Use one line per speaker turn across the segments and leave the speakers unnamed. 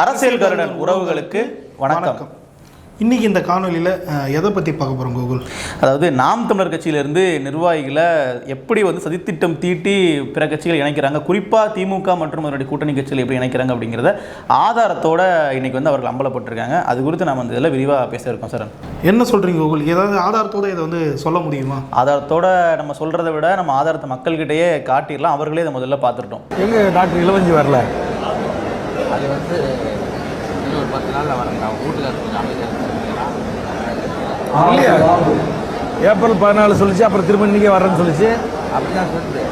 அரசியல் கருடன் உறவுகளுக்கு வணக்கம்.
இன்னைக்கு இந்த காணொலியில் எதை பற்றி பார்க்க போகிறோம் கூகுள்?
அதாவது நாம் தமிழர் கட்சியிலிருந்து நிர்வாகிகளை எப்படி வந்து சதித்திட்டம் தீட்டி பிற கட்சிகள் இணைக்கிறாங்க குறிப்பாக திமுக மற்றும் அதனுடைய கூட்டணி கட்சிகள் எப்படி இணைக்கிறாங்க அப்படிங்கிறத ஆதாரத்தோட இன்னைக்கு வந்து அவர்கள் அம்பலப்பட்டிருக்காங்க. அது குறித்து நாம் வந்து இதில் விரிவாக பேச இருக்கோம் சார்.
என்ன சொல்கிறீங்க கூகுள்? ஏதாவது ஆதாரத்தோட இதை வந்து சொல்ல முடியுமா?
ஆதாரத்தோட நம்ம சொல்கிறத விட நம்ம ஆதாரத்தை மக்கள்கிட்டயே காட்டிடலாம். அவர்களே இதை முதல்ல பார்த்துட்டோம்
எங்க டாக்டர் இளவஞ்சி வரல?
அது வந்து
இல்லையா? ஏப்ரல் பதினாலு சொல்லிச்சு அப்புறம் திரும்ப இன்னைக்கே வரேன்னு சொல்லிச்சு.
அப்படி தான் சொல்லுது.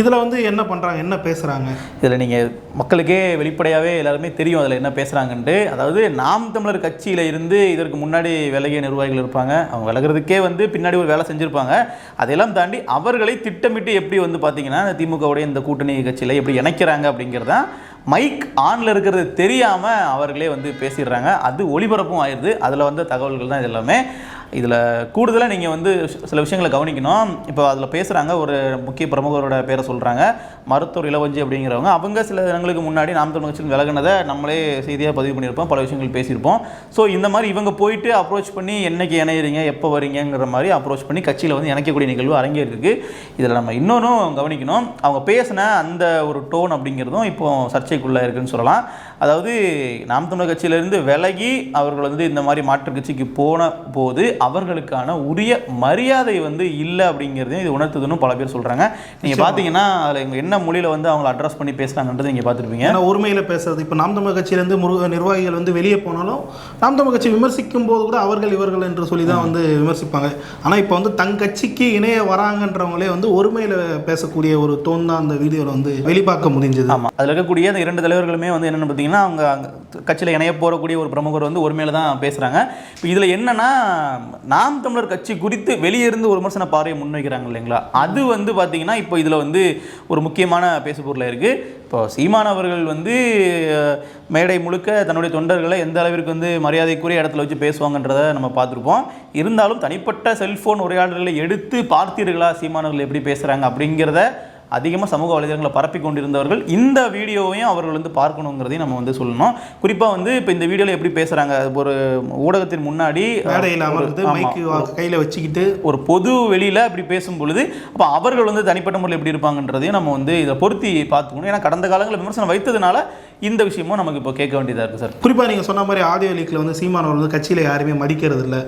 இதில் வந்து என்ன பண்ணுறாங்க என்ன பேசுகிறாங்க
இதில் நீங்கள் மக்களுக்கே வெளிப்படையாகவே எல்லாருமே தெரியும் அதில் என்ன பேசுகிறாங்கன்ட்டு அதாவது நாம் தமிழர் கட்சியில் இருந்து இதற்கு முன்னாடி விலகிய நிர்வாகிகள் இருப்பாங்க. அவங்க விலகிறதுக்கே வந்து பின்னாடி ஒரு வேலை செஞ்சுருப்பாங்க. அதையெல்லாம் தாண்டி அவர்களை திட்டமிட்டு எப்படி வந்து பார்த்தீங்கன்னா திமுகவுடைய இந்த கூட்டணி கட்சியில் எப்படி இணைக்கிறாங்க அப்படிங்கிறதான் மைக் ஆனில் இருக்கிறது தெரியாமல் அவர்களே வந்து பேசிடுறாங்க. அது ஒளிபரப்பும் ஆயிடுது. அதில் வந்த தகவல்கள் தான் இது எல்லாமே. இதில் கூடுதலாக நீங்கள் வந்து சில விஷயங்களை கவனிக்கணும். இப்போ அதில் பேசுகிறாங்க ஒரு முக்கிய பிரமுகரோட பேரை சொல்கிறாங்க. மருத்துவர் இளவஞ்சி அப்படிங்கிறவங்க அவங்க சில தினங்களுக்கு முன்னாடி நாம் தமிழ் கட்சியில் விலகினதை நம்மளே செய்தியாக பதிவு பண்ணியிருப்போம் பல விஷயங்கள் பேசியிருப்போம். ஸோ இந்த மாதிரி இவங்க போயிட்டு அப்ரோச் பண்ணி என்னைக்கு இணையிறீங்க எப்போ வரீங்கிற மாதிரி அப்ரோச் பண்ணி கட்சியில் வந்து இணைக்கக்கூடிய நிகழ்வு அரங்கேறிருக்கு. இதில் நம்ம இன்னொன்றும் கவனிக்கணும். அவங்க பேசின அந்த ஒரு டோன் அப்படிங்கிறதும் இப்போ சர்ச்சைக்குள்ளே இருக்குன்னு சொல்லலாம். அதாவது நாம் தமிழர் கட்சியிலிருந்து விலகி அவர்கள் வந்து இந்த மாதிரி மாற்றுக் கட்சிக்கு போன போது அவர்களுக்கான உரிய மரியாதை வந்து இல்லை அப்படிங்கிறதையும் இது உணர்த்துதுன்னு பல பேர் சொல்கிறாங்க நீங்கள் பார்த்தீங்கன்னா அதில் இவங்க என்ன மொழியில் வந்து அவங்கள அட்ரஸ் பண்ணி பேசுகிறாங்கன்றது நீங்கள் பார்த்துருப்பீங்க
ஏன்னா உரிமையில் பேசுறது. இப்போ நாம் தமிழ் கட்சியிலேருந்து முருக நிர்வாகிகள் வந்து வெளியே போனாலும் நாம் தமிழ் கட்சி விமர்சிக்கும் போது கூட அவர்கள் இவர்கள் என்று சொல்லி தான் வந்து விமர்சிப்பாங்க. ஆனால் இப்போ வந்து தங் கட்சிக்கு இணைய வராங்கன்றவங்களே வந்து ஒருமையில் பேசக்கூடிய ஒரு டோன் தான் அந்த வீடியோவில் வந்து வெளிப்பார்க்க முடிஞ்சது.
ஆமாம் அதில் இருக்கக்கூடிய அந்த இரண்டு தலைவர்களுமே வந்து என்னென்னு பார்த்தீங்கன்னா அவங்க அங்கே கட்சியில் இணைய போகக்கூடிய ஒரு பிரமுகர் வந்து ஒருமையில தான் பேசுகிறாங்க இப்போ இதில் என்னென்னா நாம் தமிழர் கட்சி குறித்து வெளியே இருந்து ஒரு விமர்சன பார்வையை முன்வைக்கிறாங்க இல்லைங்களா? அது வந்து பார்த்தீங்கன்னா இப்போ இதில் வந்து ஒரு முக்கியமான பேசுபொருளாக இருக்குது இப்போ சீமான் அவர்கள் வந்து மேடை முழுக்க தன்னுடைய தொண்டர்களை எந்த அளவிற்கு வந்து மரியாதைக்குரிய இடத்துல வச்சு பேசுவாங்கன்றதை நம்ம பார்த்துருப்போம். இருந்தாலும் தனிப்பட்ட செல்ஃபோன் உரையாடல்களை எடுத்து பார்த்தீர்களா? சீமானவர்கள் எப்படி பேசுகிறாங்க அப்படிங்கிறத அதிகமாக சமூக வலைதளங்களை பரப்பி கொண்டிருந்தவர்கள் இந்த வீடியோவையும் அவர்கள் வந்து பார்க்கணுங்கிறதையும் நம்ம வந்து சொல்லணும். குறிப்பாக வந்து இப்போ இந்த வீடியோவில் எப்படி பேசுகிறாங்க ஒரு ஊடகத்தின் முன்னாடி
கையில் வச்சுக்கிட்டு
ஒரு பொது வெளியில் இப்படி பேசும் பொழுது அப்போ அவர்கள் வந்து தனிப்பட்ட முறையில் எப்படி இருப்பாங்கன்றதையும் நம்ம வந்து இதை பொருத்தி பார்த்துக்கணும். ஏன்னா கடந்த காலங்களில் விமர்சனம் வைத்ததுனால இந்த விஷயமும் நமக்கு இப்போ கேட்க வேண்டியதாக இருக்குது சார்
குறிப்பாக நீங்கள் சொன்ன மாதிரி ஆடியோ லீக்கில் வந்து சீமான் அவர்கள் வந்து கட்சியில் யாரையுமே மதிக்கிறது இல்லை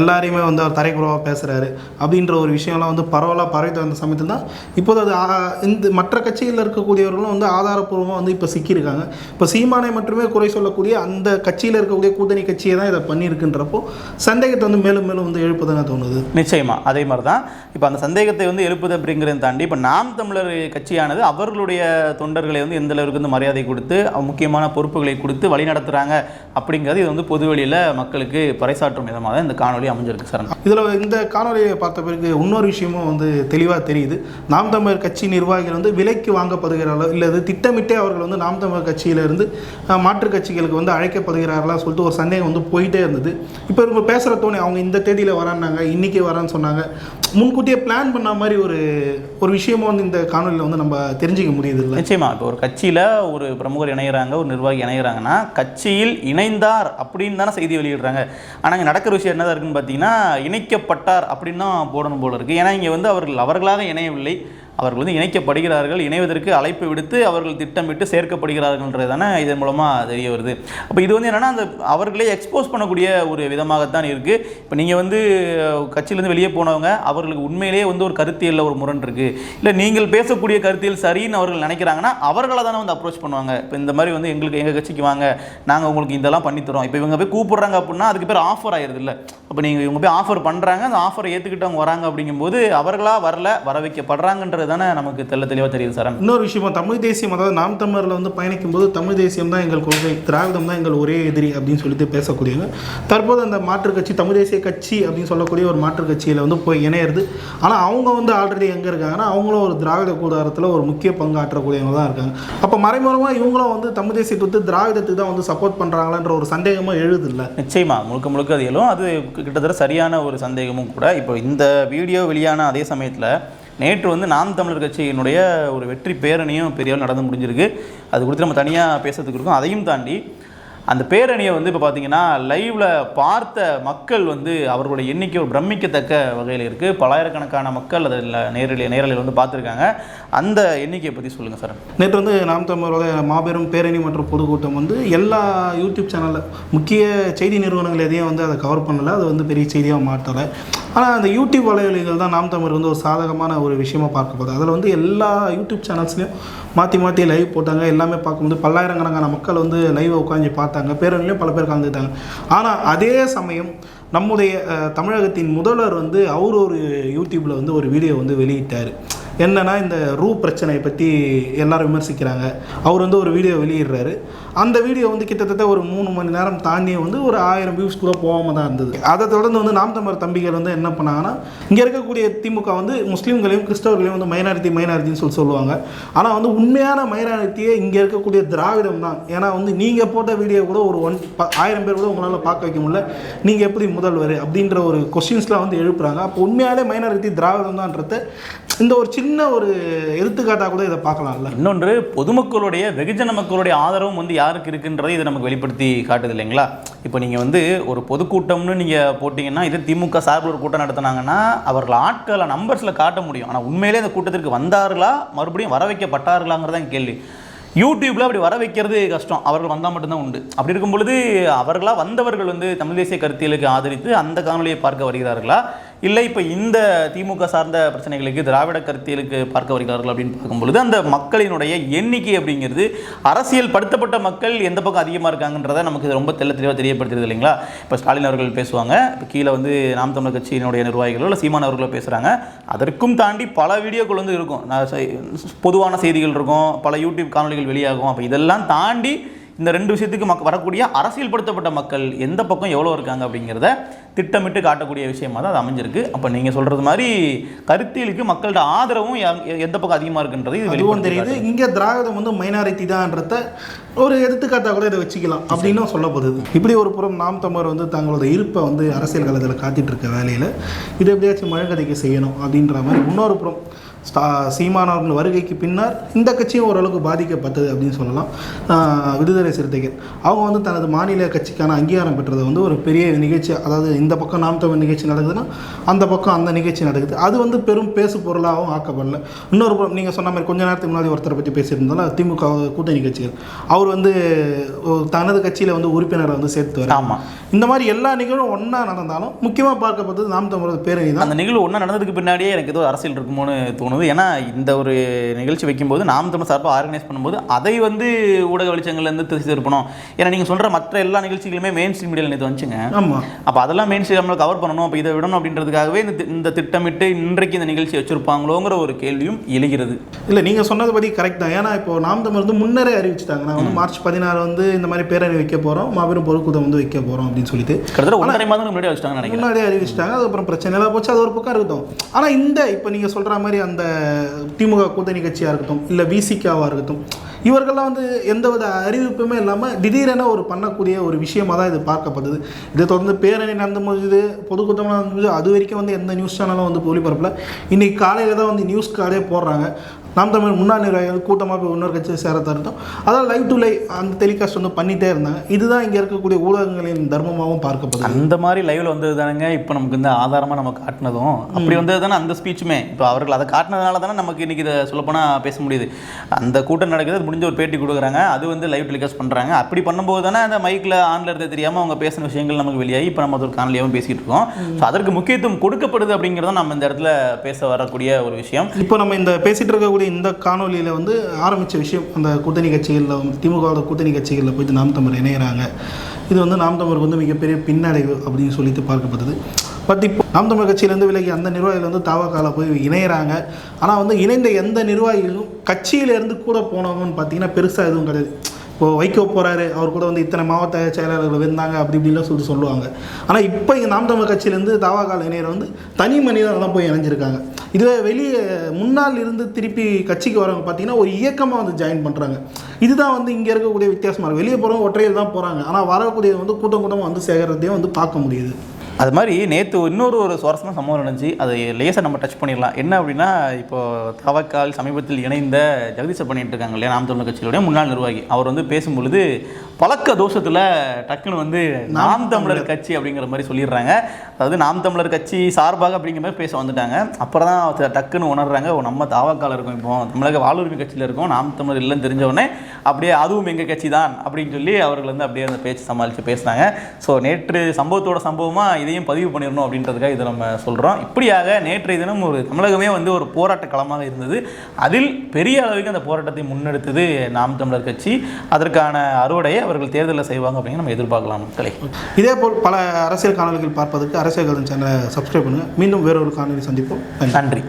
எல்லாரையுமே வந்து அவர் தரைக்குறவாக பேசுகிறாரு அப்படின்ற ஒரு விஷயம்லாம் வந்து பரவலாக பரவிட்டு வந்த சமயத்தில் தான் இப்போது அது இந்த மற்ற கட்சியில் இருக்கக்கூடியவர்களும் வந்து ஆதாரப்பூர்வமாக வந்து இப்போ சிக்கியிருக்காங்க. இப்போ சீமானை மட்டுமே குறை சொல்லக்கூடிய அந்த கட்சியில் இருக்கக்கூடிய கூட்டணி கட்சியை தான் இதை பண்ணியிருக்குன்றப்போ சந்தேகத்தை வந்து மேலும் மேலும் வந்து எழுப்புதானே தோணுது.
நிச்சயமா அதே மாதிரி தான் இப்போ அந்த சந்தேகத்தை வந்து எழுப்புது அப்படிங்கிறத தாண்டி இப்போ நாம் தமிழர் கட்சியானது அவர்களுடைய தொண்டர்களை வந்து எந்த அளவுக்கு வந்து மரியாதை கொடுத்து முக்கியமான பொறுப்புகளை கொடுத்து வழி நடத்துகிறாங்க அப்படிங்கிறது இது வந்து பொதுவெளியில் மக்களுக்கு பறைசாற்றும் விதமாக தான் இந்த காணொளி அமைஞ்சிருக்கு சார்.
இதில் இந்த காணொலியை பார்த்த பிறகு இன்னொரு விஷயமும் வந்து தெளிவாக தெரியுது. நாம் தமிழர் கட்சி நிர்வாகிகள் வந்து விலைக்கு வாங்கப்படுகிறார்களோ இல்லை திட்டமிட்டே அவர்கள் வந்து நாம் தமிழர் கட்சியிலிருந்து மாற்றுக் கட்சிகளுக்கு வந்து அழைக்கப்படுகிறார்களா சொல்லிட்டு ஒரு சந்தேகம் வந்து போயிட்டே இருந்தது. இப்போ இவங்க பேசுகிற தோணி அவங்க இந்த தேதியில் வரான்னாங்க இன்றைக்கி வரேன்னு சொன்னாங்க. முன்கூட்டியே பிளான் பண்ண மாதிரி ஒரு ஒரு விஷயமும் வந்து இந்த காணொலியில் வந்து நம்ம தெரிஞ்சுக்க முடியுது இல்லை?
நிச்சயமா. இப்போ ஒரு கட்சியில் ஒரு பிரமுகர் இணைகிறாங்க ஒரு நிர்வாகி இணைகிறாங்கன்னா கட்சியில் இணைந்தார் அப்படின்னு தானே செய்தி வெளியிடுறாங்க. ஆனால் இங்கே நடக்கிற விஷயம் என்னதான் இருக்குன்னு பார்த்தீங்கன்னா இணைக்கப்பட்டார் அப்படின்னு தான் போடணும் போல இருக்குது ஏன்னா இங்கே வந்து அவர்கள் அவர்களாக இணையவில்லை. அவர்கள் வந்து இணைக்கப்படுகிறார்கள் இணைவதற்கு அழைப்பு விடுத்து அவர்கள் திட்டமிட்டு சேர்க்கப்படுகிறார்கள்ன்றது தானே இதன் மூலமாக தெரிய வருது. அப்போ இது வந்து என்னென்னா அந்த அவர்களே எக்ஸ்போஸ் பண்ணக்கூடிய ஒரு விதமாகத்தான் இருக்குது இப்போ நீங்கள் வந்து கட்சியிலேருந்து வெளியே போனவங்க அவர்களுக்கு உண்மையிலேயே வந்து ஒரு கருத்தியலில் ஒரு முரண் இருக்குது இல்லை நீங்கள் பேசக்கூடிய கருத்தியல் சரின்னு அவர்கள் நினைக்கிறாங்கன்னா அவர்களை தானே வந்து அப்ரோச் பண்ணுவாங்க. இப்போ இந்த மாதிரி வந்து எங்களுக்கு எங்கள் கட்சிக்கு வாங்க நாங்கள் உங்களுக்கு இதெல்லாம் பண்ணித்தரோம் இப்போ இவங்க போய் கூப்பிட்றாங்க அப்படின்னா அதுக்கு பேர் ஆஃபர் ஆயிருது இல்லை அப்போ நீங்கள் இவங்க போய் ஆஃபர் பண்ணுறாங்க அந்த ஆஃபரை ஏற்றுக்கிட்டவங்க வராங்க அப்படிங்கும்போது அவர்களாக வரல வர வைக்கப்படுறாங்கன்றது தானே நமக்கு தெள்ள தெளிவாக தெரியுது சார்?
இன்னொரு விஷயமா தமிழ் தேசியம் அதாவது நாம் தமிழரில் வந்து பயணிக்கும்போது தமிழ் தேசியம் தான் எங்கள் கொள்கை திராவிடம் தான் எங்கள் ஒரே எதிரி அப்படின்னு சொல்லிட்டு பேசக்கூடியவங்க. தற்போது அந்த மாற்றுக் கட்சி தமிழ் தேசிய கட்சி அப்படின்னு சொல்லக்கூடிய ஒரு மாற்றுக் கட்சியில் வந்து போய் இணையிறது. ஆனால் அவங்க வந்து ஆல்ரெடி எங்கே இருக்காங்கன்னா அவங்களும் ஒரு திராவிட கூடாரத்தில் ஒரு முக்கிய பங்கு ஆற்றக்கூடியவங்க தான் இருக்காங்க. அப்போ மறைமுகமாக இவங்களும் வந்து தமிழ் தேசியத்தை வந்து திராவிடத்துக்கு தான் வந்து சப்போர்ட் பண்ணுறாங்களான்ற ஒரு சந்தேகமாக எழுது இல்லை
நிச்சயமா முழுக்க முழுக்க அது எழும். அது கிட்டத்தட்ட சரியான ஒரு சந்தேகமும் கூட. இப்போ இந்த வீடியோ வெளியான அதே சமயத்தில் நேற்று வந்து நாம் தமிழர் கட்சியினுடைய ஒரு வெற்றி பேரணியும் பெரிய நடந்து முடிஞ்சிருக்கு. அது குறித்து நம்ம தனியாக பேசுறதுக்கு இருக்கோம். அதையும் தாண்டி அந்த பேரணியை வந்து இப்போ பார்த்தீங்கன்னா லைவில் பார்த்த மக்கள் வந்து அவர்களுடைய எண்ணிக்கை ஒரு பிரமிக்கத்தக்க வகையில் இருக்குது பலாயிரக்கணக்கான மக்கள் அதில் நேரடி நேரலையில் வந்து பார்த்துருக்காங்க. அந்த எண்ணிக்கையை பற்றி சொல்லுங்கள் சார்
நேற்று வந்து நாம் தமிழோட மாபெரும் பேரணி மற்றும் பொதுக்கூட்டம் வந்து எல்லா யூடியூப் சேனலில் முக்கிய செய்தி நிறுவனங்கள் எதையும் வந்து அதை கவர் பண்ணலை. அது வந்து பெரிய செய்தியாக மாற்றலை. ஆனால் அந்த யூடியூப் வலைவலிகள் தான் நாம் தமிழ் வந்து ஒரு சாதகமான ஒரு விஷயமா பார்க்கப்படுது அதில் வந்து எல்லா யூடியூப் சேனல்ஸ்லையும் மாற்றி மாற்றி லைவ் போட்டாங்க. எல்லாமே பார்க்கும்போது பல்லாயிரக்கணக்கான மக்கள் வந்து லைவை உட்காந்து பார்த்தாங்க பேரணிலையும் பல பேர் கலந்துக்கிட்டாங்க. ஆனால் அதே சமயம் நம்முடைய அஹ், தமிழகத்தின் முதல்வர் வந்து அவர் ஒரு யூடியூப்பில் வந்து ஒரு வீடியோ வந்து வெளியிட்டார். என்னன்னா இந்த ரூ பிரச்சனையை பற்றி எல்லாரும் விமர்சிக்கிறாங்க. அவர் வந்து ஒரு வீடியோ வெளியிடுறாரு. அந்த வீடியோ வந்து கிட்டத்தட்ட ஒரு மூணு மணி நேரம் தாண்டி வந்து ஒரு ஆயிரம் வியூஸ் கூட போகாம தான் இருந்தது. அதை தொடர்ந்து வந்து நாம் தமிழர் தம்பிகள் வந்து என்ன பண்ணாங்கன்னா இங்கே இருக்கக்கூடிய திமுக வந்து முஸ்லீம்களையும் கிறிஸ்தவர்களையும் வந்து மைனாரிட்டி மைனாரிட்டின்னு சொல்லி சொல்லுவாங்க. ஆனால் வந்து உண்மையான மைனாரிட்டியே இங்கே இருக்கக்கூடிய திராவிடம் தான். ஏன்னா வந்து நீங்கள் போட்ட வீடியோ கூட ஒரு ஒன் ப- ஆயிரம் பேர் கூட உங்களால் பார்க்க வைக்க முடியல. நீங்கள் எப்படி முதல்வர் அப்படின்ற ஒரு கொஸ்டின்ஸ்லாம் வந்து எழுப்புறாங்க. அப்போ உண்மையாலே மைனாரிட்டி திராவிடம் தான்றத இந்த ஒரு சின்ன ஒரு எடுத்துக்காட்டாக கூட இதை பார்க்கலாம்ல.
இன்னொன்று பொதுமக்களுடைய வெகுஜன மக்களுடைய ஆதரவும் வந்து யாருக்கு இருக்குன்றதை இதை நமக்கு வெளிப்படுத்தி காட்டுது இல்லைங்களா? இப்போ நீங்கள் வந்து ஒரு பொதுக்கூட்டம்னு நீங்கள் போட்டிங்கன்னா இது திமுக சார்பில் ஒரு கூட்டம் நடத்தினாங்கன்னா அவர்கள் ஆட்களை நம்பர்ஸில் காட்ட முடியும். ஆனால் உண்மையிலே அந்த கூட்டத்திற்கு வந்தார்களா? மறுபடியும் வர வைக்கப்பட்டார்களாங்கிறதான் கேள்வி. யூடியூப்பில் அப்படி வர வைக்கிறது கஷ்டம். அவர்கள் வந்தால் மட்டும்தான் உண்டு. அப்படி இருக்கும் பொழுது அவர்களாக வந்தவர்கள் வந்து தமிழ் தேசிய கருத்தியலுக்கு ஆதரித்து அந்த காணொலியை பார்க்க வருகிறார்களா? இல்லை இப்போ இந்த திமுக சார்ந்த பிரச்சனைகளுக்கு திராவிட கருத்தியலுக்கு பார்க்க வருகிறார்கள் அப்படின்னு பார்க்கும்பொழுது அந்த மக்களினுடைய எண்ணிக்கை அப்படிங்கிறது அரசியல் படுத்தப்பட்ட மக்கள் எந்த பக்கம் அதிகமாக இருக்காங்கன்றதை நமக்கு இது ரொம்ப தெள்ள தெளிவாக தெரியப்படுத்துறது இல்லைங்களா? இப்போ ஸ்டாலின் அவர்கள் பேசுவாங்க இப்போ கீழே வந்து நாம் தமிழர் கட்சியினுடைய நிர்வாகிகளோ இல்லை சீமான் அவர்களோ பேசுகிறாங்க அதற்கும் தாண்டி பல வீடியோக்கள் வந்து இருக்கும். பொதுவான செய்திகள் இருக்கும் பல யூடியூப் காணொலிகள் வெளியாகும். அப்போ இதெல்லாம் தாண்டி இந்த ரெண்டு விஷயத்துக்கு மக் வரக்கூடிய அரசியல்படுத்தப்பட்ட மக்கள் எந்த பக்கம் எவ்வளோ இருக்காங்க அப்படிங்கிறத திட்டமிட்டு காட்டக்கூடிய விஷயமா தான் அது அமைஞ்சிருக்கு. அப்போ நீங்கள் சொல்கிறது மாதிரி கருத்தியலுக்கு மக்களோட ஆதரவும் எந்த பக்கம் அதிகமாக இருக்குன்றது இது வெளிப்படுத்தி
தெரியுது. இங்கே திராவிடம் வந்து மைனாரிட்டி தான்றத ஒரு எடுத்துக்காட்டாக கூட இதை வச்சுக்கலாம் அப்படின்னு சொல்லப்படுது இப்படி ஒரு புறம் நாம் தமிழர் வந்து தங்களோட இருப்பை வந்து அரசியல் களத்தில் காத்திட்டு இருக்க வேலையில் இதை எப்படியாச்சும் மழுங்கதைக்க செய்யணும் அப்படின்ற மாதிரி இன்னொரு புறம் ஸ்டா சீமானவர்கள் வருகைக்கு பின்னர் இந்த கட்சியும் ஓரளவுக்கு பாதிக்கப்பட்டது அப்படின்னு சொல்லலாம். விடுதலை சிறுத்தைகள். அவங்க வந்து தனது மாநில கட்சிக்கான அங்கீகாரம் பெற்றது வந்து ஒரு பெரிய நிகழ்ச்சி. அதாவது இந்த பக்கம் நாம் தமிழ் நிகழ்ச்சி நடக்குதுன்னா அந்த பக்கம் அந்த நிகழ்ச்சி நடக்குது. அது வந்து பெரும் பேசு பொருளாகவும் ஆக்கப்படல. இன்னொரு நீங்கள் சொன்ன மாதிரி கொஞ்ச நேரத்துக்கு முன்னாடி ஒருத்தரை பற்றி பேசியிருந்தாலும் திமுக கூட்டணி கட்சிகள். அவர் வந்து தனது கட்சியில் வந்து உறுப்பினரை வந்து சேர்த்து வர
ஆமாம்
இந்த மாதிரி எல்லா நிகழ்வும் ஒன்றா நடந்தாலும் முக்கியமாக பார்க்கப்பட்டது நாம் தமிழர் பேரணி தான்
அந்த நிகழ்வு ஒன்றா நடந்ததுக்கு பின்னாடியே எனக்கு ஏதோ அரசியல் இருக்குமோன்னு தோணுது ஏன்னா இந்த ஒரு நிகழ்ச்சி வைக்கும்போது நாம் தமிழ் சார்பாக ஆர்கனைஸ் பண்ணும்போது அதை வந்து ஊடக வெளிச்சங்கள்லேருந்து திசை திருப்பணும். ஏன்னா நீங்கள் சொல்கிற மற்ற எல்லா நிகழ்ச்சிகளுமே மெயின் ஸ்ட்ரீம் மீடியாவில் நேற்று வந்துச்சுங்க.
ஆமாம்
அப்போ அதெல்லாம் மெயின் ஸ்ட்ரீம் கவர் பண்ணணும். அப்போ இதை விடணும் அப்படின்றதுக்காகவே இந்த இந்த திட்டமிட்டு இன்றைக்கு இந்த நிகழ்ச்சி வச்சிருப்பாங்களோங்கிற ஒரு கேள்வியும் எழுகிறது.
இல்லை நீங்கள் சொன்னது படி கரெக்ட் தான். ஏன்னா இப்போ நாம் தமிழ் வந்து முன்னரே அறிவிச்சிட்டாங்க. நான் வந்து மார்ச் பதினாறு வந்து இந்த மாதிரி பேரணி வைக்க போகிறோம் மாபெரும் பொறுக்கூட்டம் வந்து வைக்க போகிறோம் அப்படின்னு சொல்லிட்டு.
கிட்டத்தட்ட ஒன்றரை மாதம் முன்னாடி நினைக்கிறேன்.
முன்னாடியே அறிவிச்சிட்டாங்க. அதுக்கப்புறம் பிரச்சனை எல்லாம் போச்சு அது ஒரு பக்கம் இருக்கட்டும். ஆனால் இந்த இப்போ நீங்கள் சொல்கிற மாதிரி அந்த திமுக கூட்டணி கட்சியாக இருக்கட்டும் இல்லை விசிகாவாக இருக்கட்டும் இவர்கள்லாம் வந்து எந்தவித அறிவிப்புமே இல்லாமல் திடீரென ஒரு பண்ணக்கூடிய ஒரு விஷயமாக தான் இது பார்க்கப்படுது இதை தொடர்ந்து பேரணி நடந்து முடிஞ்சது பொதுக்கூட்டம் நடந்து முடியுது அது வரைக்கும் வந்து எந்த நியூஸ் சேனலும் வந்து ஒளிபரப்பில். இன்றைக்கி காலையில் தான் வந்து நியூஸ் கார்டே போடுறாங்க. நாம் தமிழ் முன்னாள் நிர்வாகிகள் கூட்டமாக போய் இன்னொரு கட்சியை சேர தருத்தோம் அதான் லைவ் டு லைவ் அந்த டெலிகாஸ்ட் வந்து பண்ணிகிட்டே இருந்தாங்க. இதுதான் இங்கே இருக்கக்கூடிய ஊடகங்களின் தர்மமாகவும் பார்க்கப்படுது.
அந்த மாதிரி லைவ்ல வந்தது தானங்க இப்போ நமக்கு இந்த ஆதாரமாக நம்ம காட்டினதும். அப்படி வந்தது தானே அந்த ஸ்பீச்சுமே இப்போ அவர்கள் அதை காட்டினதுனால தானே நமக்கு இன்னைக்கு இதை சொல்லப்போனால் பேச முடியுது. அந்த கூட்டம் நடக்குது முடிஞ்ச ஒரு பேட்டி கொடுக்குறாங்க. அது வந்து லைவ் டெலிகாஸ்ட் பண்ணுறாங்க அப்படி பண்ணும்போது தானே அந்த மைக்கில் ஆன்ல இருந்தது தெரியாமல் அவங்க பேசின விஷயங்கள் நமக்கு வெளியாகி இப்போ நம்ம அது ஒரு காணொலியாகவும் பேசிகிட்டு இருக்கோம். ஸோ அதற்கு முக்கியத்துவம் கொடுக்கப்படுது அப்படிங்கிறத நம்ம இந்த இடத்துல பேச வரக்கூடிய ஒரு விஷயம்.
இப்போ நம்ம இந்த பேசிட்டு இருக்கக்கூடிய இந்த காணொலியில் வந்து ஆரம்பித்த விஷயம் அந்த கூட்டணி கட்சிகளில் திமுகவோட கூட்டணி கட்சிகளில் போயிட்டு நாம் தமிழ் இணையிறாங்க. இது வந்து நாம் தமிழுக்கு வந்து மிகப்பெரிய பின்னடைவு அப்படின்னு சொல்லிட்டு பார்க்கப்பட்டது. பட் இப்போ நாம் தமிழ் கட்சியிலேருந்து விலகி அந்த நிர்வாகிகள் வந்து தாவாக்கால போய் இணையிறாங்க. ஆனால் வந்து இணைந்த எந்த நிர்வாகிகளும் கட்சியிலேருந்து கூட போனவங்கன்னு பார்த்தீங்கன்னா பெருசாக எதுவும் கிடையாது. இப்போ வைகோ போகிறாரு அவர் கூட வந்து இத்தனை மாவட்ட செயலாளர்கள் இருந்தாங்க அப்படி இப்படிலாம் சொல்லிட்டு சொல்லுவாங்க. ஆனால் இப்போ இங்கே நாம் தமிழ் கட்சியிலேருந்து தாவாகால இணையர் வந்து தனி மனிதனாக தான் போய் இணைஞ்சிருக்காங்க. இதுவே வெளியே முன்னால் இருந்து திருப்பி கட்சிக்கு வரவங்க பார்த்தீங்கன்னா ஒரு இயக்கமாக வந்து ஜாயின் பண்ணுறாங்க இதுதான் வந்து இங்கே இருக்கக்கூடிய வித்தியாசமாக இருக்குது வெளியே போகிறவங்க ஒற்றையில் தான் போகிறாங்க ஆனால் வரக்கூடியது வந்து கூட்டம் கூட்டமாக வந்து சேகரத்தையும் வந்து பார்க்க முடியுது.
அது மாதிரி நேற்று இன்னொரு ஒரு சுவாரஸ்யமான சம்பவம் நடந்துச்சு. அது லேசாக நம்ம டச் பண்ணிடலாம். என்ன அப்படின்னா இப்போ தவக்கால் சமீபத்தில் இணைந்த ஜெகதீஷ் பண்ணிட்டு இருக்காங்க இல்லையா நாம் தமிழர் கட்சியினுடைய முன்னாள் நிர்வாகி. அவர் வந்து பேசும்பொழுது பழக்க தோஷத்தில் டக்குன்னு வந்து நாம் தமிழர் கட்சி அப்படிங்கிற மாதிரி சொல்லிடுறாங்க. அதாவது நாம் தமிழர் கட்சி சார்பாக அப்படிங்கிற மாதிரி பேச வந்துட்டாங்க. அப்புறம் தான் டக்குன்னு உணர்றாங்க நம்ம தாவக்கால இருக்கோம் இப்போ. தமிழக வாழ்வுரிமை கட்சியில் இருக்கோம். நாம் தமிழர் இல்லைன்னு தெரிஞ்ச உடனே அப்படியே அதுவும் எங்கள் கட்சி தான் அப்படின்னு சொல்லி அவர்கள் வந்து அப்படியே அந்த பேச்சு சமாளித்து பேசினாங்க. ஸோ நேற்று சம்பவத்தோட சம்பவமாக இதையும் பதிவு பண்ணிடணும் அப்படின்றதுக்காக இதை நம்ம சொல்கிறோம் இப்படியாக நேற்றைய தினம் ஒரு தமிழகமே வந்து ஒரு போராட்ட களமாக இருந்தது. அதில் பெரிய அளவுக்கு அந்த போராட்டத்தை முன்னெடுத்தது நாம் தமிழர் கட்சி. அதற்கான அறுவடையை அவர்கள் தேர்தலில் செய்வாங்க அப்படின்னு நம்ம எதிர்பார்க்கலாம் மக்களை.
இதே போல் பல அரசியல் காணொலிகள் பார்ப்பதற்கு அரசியல் சேனலை சப்ஸ்கிரைப் பண்ணுங்கள் மீண்டும் வேறொரு காணொலி சந்திப்போம்.
நன்றி.